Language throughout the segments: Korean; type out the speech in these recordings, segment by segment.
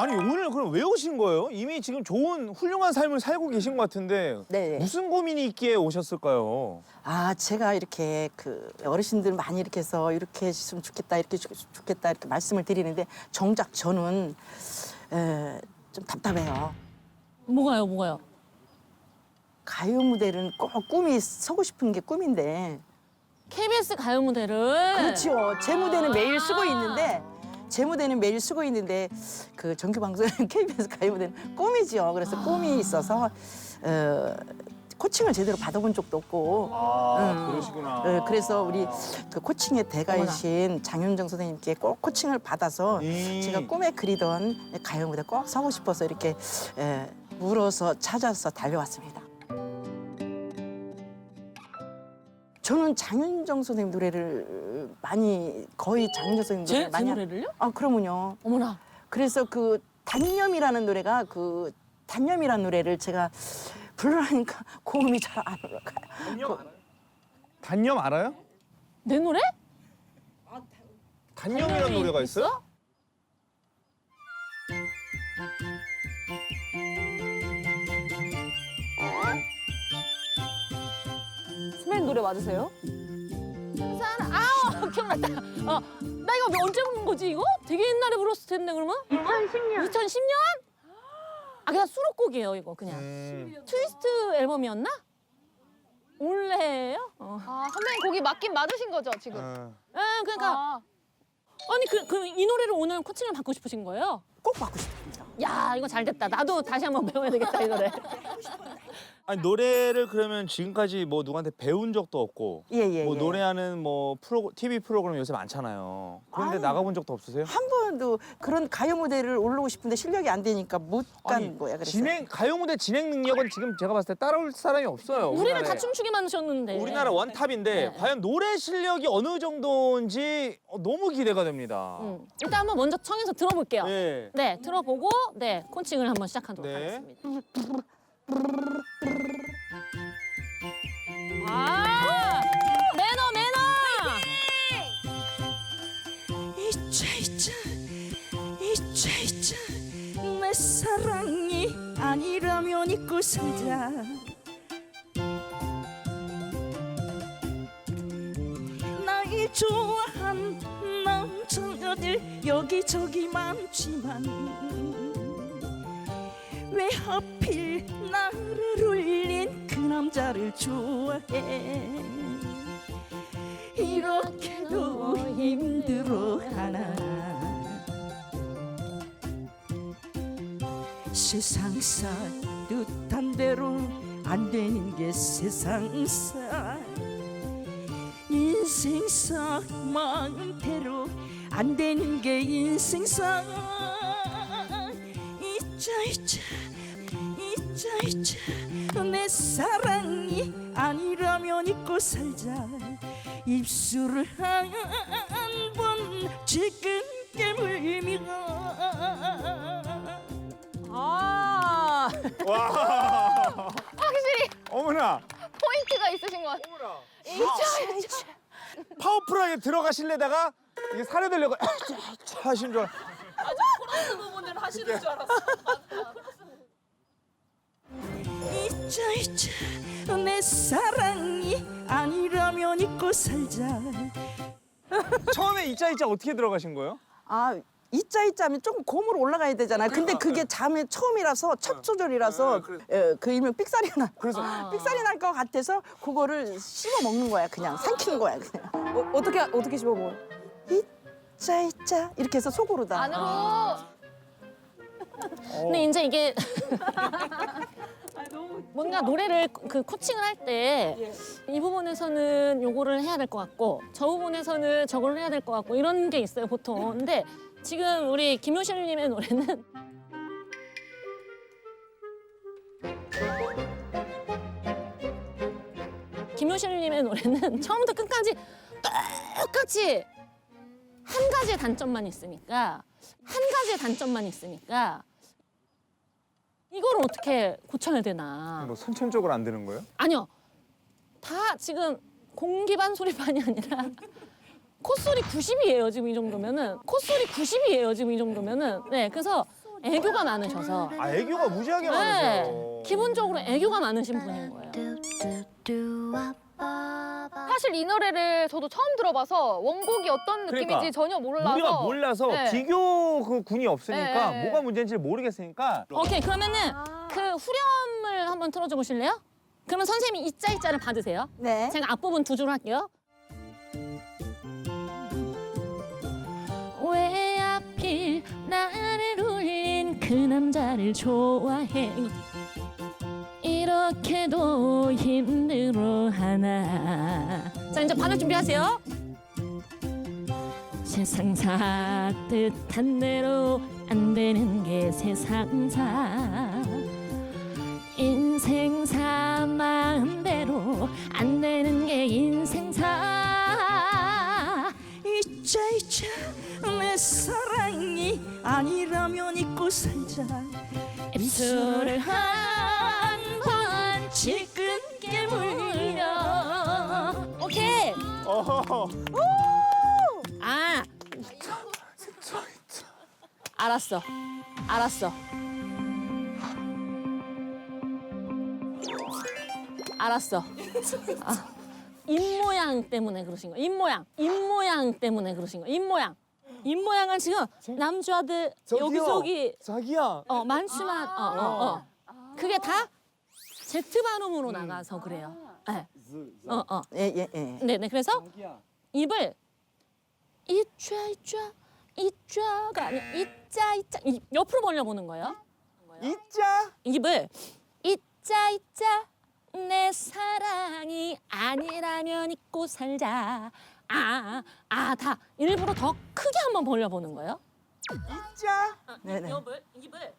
아니 오늘 그럼 왜 오신 거예요? 이미 지금 좋은 훌륭한 삶을 살고 계신 것 같은데 네. 무슨 고민이 있기에 오셨을까요? 아, 제가 이렇게 그 어르신들 많이 이렇게 해서 이렇게 했으면 좋겠다, 이렇게 좋- 좋겠다 이렇게 말씀을 드리는데 정작 저는 에, 좀 답답해요. 뭐가요, 뭐가요? 가요 무대는 꼭 꿈이 서고 싶은 게 꿈인데 KBS 가요 무대를 그렇죠. 제 무대는 매일 쓰고 있는데 제 무대는 매일 쓰고 있는데 그 정규 방송 KBS 가요 무대는 꿈이죠. 그래서 꿈이 있어서 어, 코칭을 제대로 받아본 적도 없고 아 음. 그러시구나. 어, 그래서 우리 그 코칭의 대가이신 장윤정 선생님께 꼭 코칭을 받아서 음. 제가 꿈에 그리던 가요 무대 꼭 서고 싶어서 이렇게 에, 물어서 찾아서 달려왔습니다. 저는 장윤정 선생님 노래를 많이 거의 장윤정 선생님 제, 많이 하- 노래를요? 아 그러면요. 어머나. 그래서 그 단념이라는 노래가 그 단념이라는 노래를 제가 불러라니까 고음이 잘 안 올라가요. 단념 알아요? 단념 알아요? 내 노래? 단념이라는 노래가 있어요? 스멜 노래 맞으세요? 사랑 아우 기억났다. 어, 나 이거 언제 부른 거지 이거? 되게 옛날에 불렀을 텐데 그러면? 2010년. 2010년? 아 그냥 수록곡이에요 이거 그냥. 음. 트위스트 앨범이었나? 올해예요? 어. 아 선배님 곡이 맞긴 맞으신 거죠 지금? 어. 아 그러니까 아, 아니 그 그 이 노래를 오늘 코칭을 받고 싶으신 거예요? 꼭 받고 싶습니다. 야 이거 잘 됐다. 나도 다시 한번 배워야 되겠다 이 노래. 아니 노래를 그러면 지금까지 뭐 누구한테 배운 적도 없고 예, 예, 뭐 예. 노래하는 뭐 프로 TV 프로그램 요새 많잖아요. 그런데 아유. 나가본 적도 없으세요? 한 번도 그런 가요 무대를 올라오고 싶은데 실력이 안 되니까 못 간 거야. 그래서 진행 가요 무대 진행 능력은 지금 제가 봤을 때 따라올 사람이 없어요. 우리를 다 우리나라에. 춤추게 만드셨는데. 우리나라 원탑인데 네. 과연 노래 실력이 어느 정도인지 어, 너무 기대가 됩니다. 음, 일단 한번 먼저 청해서 들어볼게요. 네. 네. 들어보고 네 코칭을 한번 시작하도록 네. 하겠습니다. 아 매너 매너. 잊자 잊자 잊자 잊자 내 사랑이 아니라면 잊고 살자 날 좋아한 남자들 여기저기 많지만 왜 하필 나를 울린 그 남자를 좋아해? 이렇게도 힘들어하나? 세상사 뜻한 대로 안 되는 게 세상사 인생사 마음대로 안 되는 게 인생사 잊자 잊자 잊자 잊자. 내 사랑이 아니라면 잊고 살자. 입술을 한 번 지금 깨물며. 아. 확실히 어머나. 포인트가 있으신 것 같아요. 있죠, 파워풀하게 들어가실래다가 이게 살에 들려고 하신 줄. 알- 잊자 잊자 내 사랑이 아니라면 잊고 살자 처음에 이자 이자 어떻게 들어가신 거예요? 아 이자 이자 하면 조금 고음으로 올라가야 되잖아요. 근데 그게 잠에 처음이라서 첫 조절이라서 아, 그래. 에, 그 일명 삑사리가 나. 그래서 삑사리 날 것 같아서 그거를 씹어 먹는 거야. 그냥 삼키는 거야. 그냥. 어, 어떻게 어떻게 씹어 먹어요? 이자 이자 이렇게 해서 속으로 다. 안으로 근데 이제 이게 뭔가 노래를 그 코칭을 할 때 이 부분에서는 요거를 해야 될 것 같고 저 부분에서는 저걸 해야 될 것 같고 이런 게 있어요 보통. 근데 지금 우리 김효실님의 노래는 김효실님의 노래는 처음부터 끝까지 똑같이 한 가지의 단점만 있으니까 한 가지의 단점만 있으니까 이걸 어떻게 고쳐야 되나? 뭐 선천적으로 안 되는 거예요? 아니요. 다 지금 공기 반 소리 반이 아니라 콧소리 90이에요 지금 이 정도면은 콧소리 90이에요 지금 이 정도면은 네 그래서 애교가 많으셔서 아 애교가 무지하게 네, 많으세요. 기본적으로 애교가 많으신 분인 거예요. 사실 이 노래를 저도 처음 들어봐서 원곡이 어떤 느낌인지 그러니까. 전혀 몰라서 우리가 몰라서 네. 비교 그 군이 없으니까 네, 네. 뭐가 문제인지 모르겠으니까 오케이 그러면은 아. 그 후렴을 한번 틀어줘 보실래요? 그러면 선생님이 이자 이자를 받으세요. 네. 제가 앞부분 두 줄 할게요. 왜 하필 나를 울린 그 남자를 좋아해 이렇게도 힘들어하나. 자 이제 받을 준비하세요. 세상사 뜻한 대로 안 되는 게 세상사. 인생사 마음대로 안 되는 게 인생사. 잊자 잊자 내 사랑이 아니라면 잊고 살자. 입술을 한번 아. 알았어. 알았어. 알았어. 아, 입모양 때문에 그러신 거야 입모양. 입모양 때문에 그러신 거야 입모양. 입모양은 지금 남자들 여기저기 자기야. 어 많지만. 어 어 어, 그게 다 Z 발음으로 나가서 그래요. 네. 어 어. 예, 예, 예. 네네 그래서 입을 이좌 이좌 이좌가 아니 이자 이자 이 옆으로 벌려보는 거예요. 있자. 입을 이자 이자 내 사랑이 아니라면 잊고 살자 아아 다 일부러 더 크게 한번 벌려보는 거예요. 있자. 네네. 입을 입을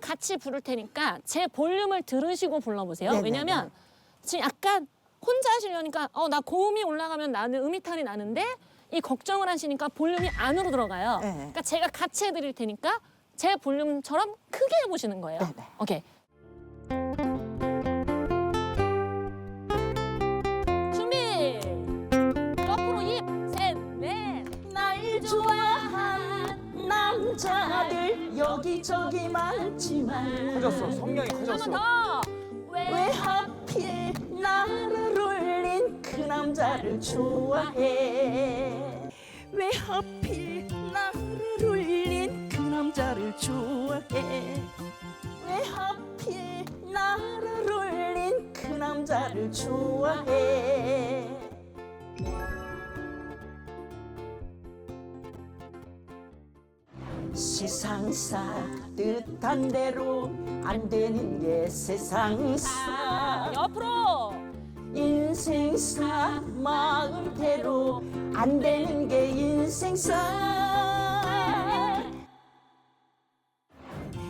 같이 부를 테니까 제 볼륨을 들으시고 불러보세요. 네네네. 왜냐면 지금 약간 혼자 하시려니까 어 나 고음이 올라가면 나는 음이탈이 나는데 이 걱정을 하시니까 볼륨이 안으로 들어가요. 네. 그러니까 제가 같이 해드릴 테니까 제 볼륨처럼 크게 해보시는 거예요. 네 네. 오케이. 준비. 옆으로 입, 셋, 넷. 날 좋아한 남자들 여기저기 많지만 커졌어. 성량이 한 커졌어. 번 더. 왜 하필 나를 남자를 좋아해. 왜 하필 나를 울린 그 남자를 좋아해? 왜 하필 나를 울린 그 남자를 좋아해? 세상사 뜻한 대로 안 되는 게 세상사. 옆으로. 인생사 마음대로 안 되는 게 인생사.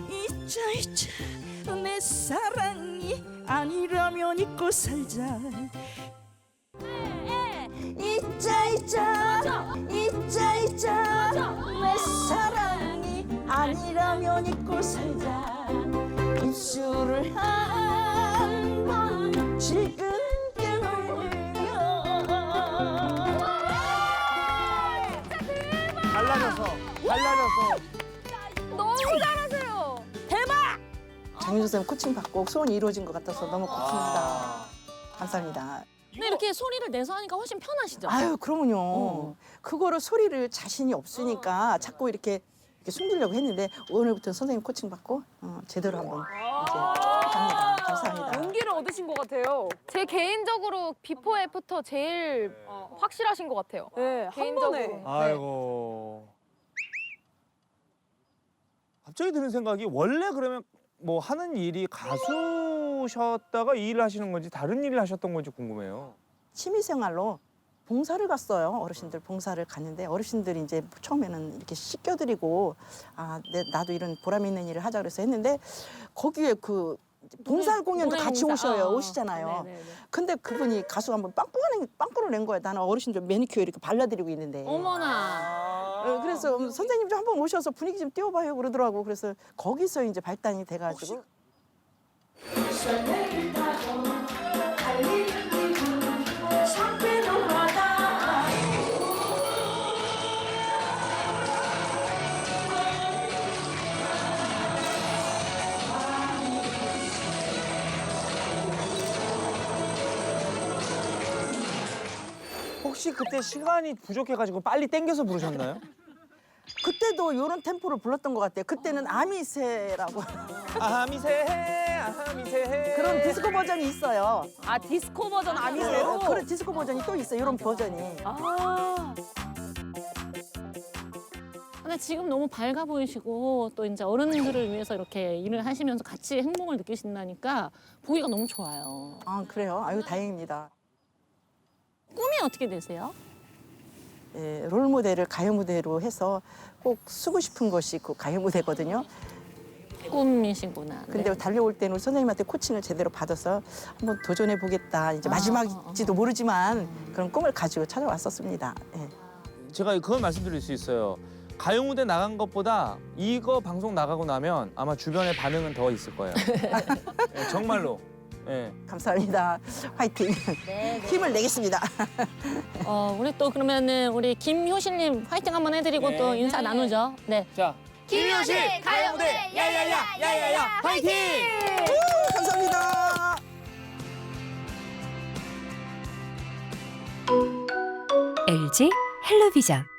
잊자 잊자 내 사랑이 아니라면 잊고 살자. 잊자 잊자 잊자 잊자 내 사랑이 아니라면 잊고 살자. 입술을 한 너무 잘하세요. 장윤수 선생님 코칭 받고 소원이 이루어진 것 같아서 너무 고맙습니다. 아. 감사합니다. 근데 이렇게 소리를 내서 하니까 훨씬 편하시죠? 아유, 그러면요. 어. 그거를 소리를 자신이 없으니까 자꾸 이렇게, 이렇게 숨기려고 했는데 오늘부터 선생님 코칭 받고 어, 제대로 한번 이제 합니다. 감사합니다. 용기를 얻으신 것 같아요. 제 개인적으로 비포 애프터 제일 확실하신 것 같아요. 네, 한 개인적으로. 번에. 네. 아이고. 갑자기 드는 생각이 원래 그러면 뭐 하는 일이 가수셨다가 이 일을 하시는 건지 다른 일을 하셨던 건지 궁금해요. 취미생활로 봉사를 갔어요. 어르신들 봉사를 갔는데 어르신들이 이제 처음에는 이렇게 씻겨드리고 아, 내, 나도 이런 보람 있는 일을 하자 그래서 했는데 거기에 그 봉사 공연도 노래 같이 봉사. 오셔요. 어. 오시잖아요. 네네네. 근데 그분이 가수가 한번 빵꾸를 빵꾸를 낸 거예요. 나는 어르신들 매니큐어 이렇게 발라드리고 있는데. 어머나. 어, 그래서 음, 선생님 좀 한번 오셔서 분위기 좀 띄워봐요 그러더라고. 그래서 거기서 이제 발단이 돼가지고 그때 시간이 부족해가지고 빨리 땡겨서 부르셨나요? 그때도 이런 템포를 불렀던 것 같아요. 그때는 아미세라고 아미새해 아미새해 그런 디스코 버전이 있어요. 아 디스코 버전 네, 아니세요? 그런 디스코 버전이 또 있어요. 이런 버전이. 아 근데 지금 너무 밝아 보이시고 또 이제 어른들을 위해서 이렇게 일을 하시면서 같이 행복을 느끼신다니까 보기가 너무 좋아요. 아 그래요? 아유 다행입니다. 꿈이 어떻게 되세요? 예, 롤 모델을 가요 무대로 해서 꼭 쓰고 싶은 것이 그 가요 무대거든요. 꿈이시구나. 근데 네. 달려올 때는 선생님한테 코칭을 제대로 받아서 한번 도전해 보겠다. 이제 아, 마지막일지도 모르지만 그런 꿈을 가지고 찾아왔었습니다. 예. 제가 그건 말씀드릴 수 있어요. 가요 무대 나간 것보다 이거 방송 나가고 나면 아마 주변에 반응은 더 있을 거예요. 예, 정말로. 예. 감사합니다. 화이팅. 네, 네. 힘을 내겠습니다. 어, 우리 또 그러면은 우리 김효실님 화이팅 한번 해드리고 네. 또 인사 나누죠. 네. 자, 김효실 가요 무대 야야야 야야야 파이팅! 감사합니다. LG 헬로비전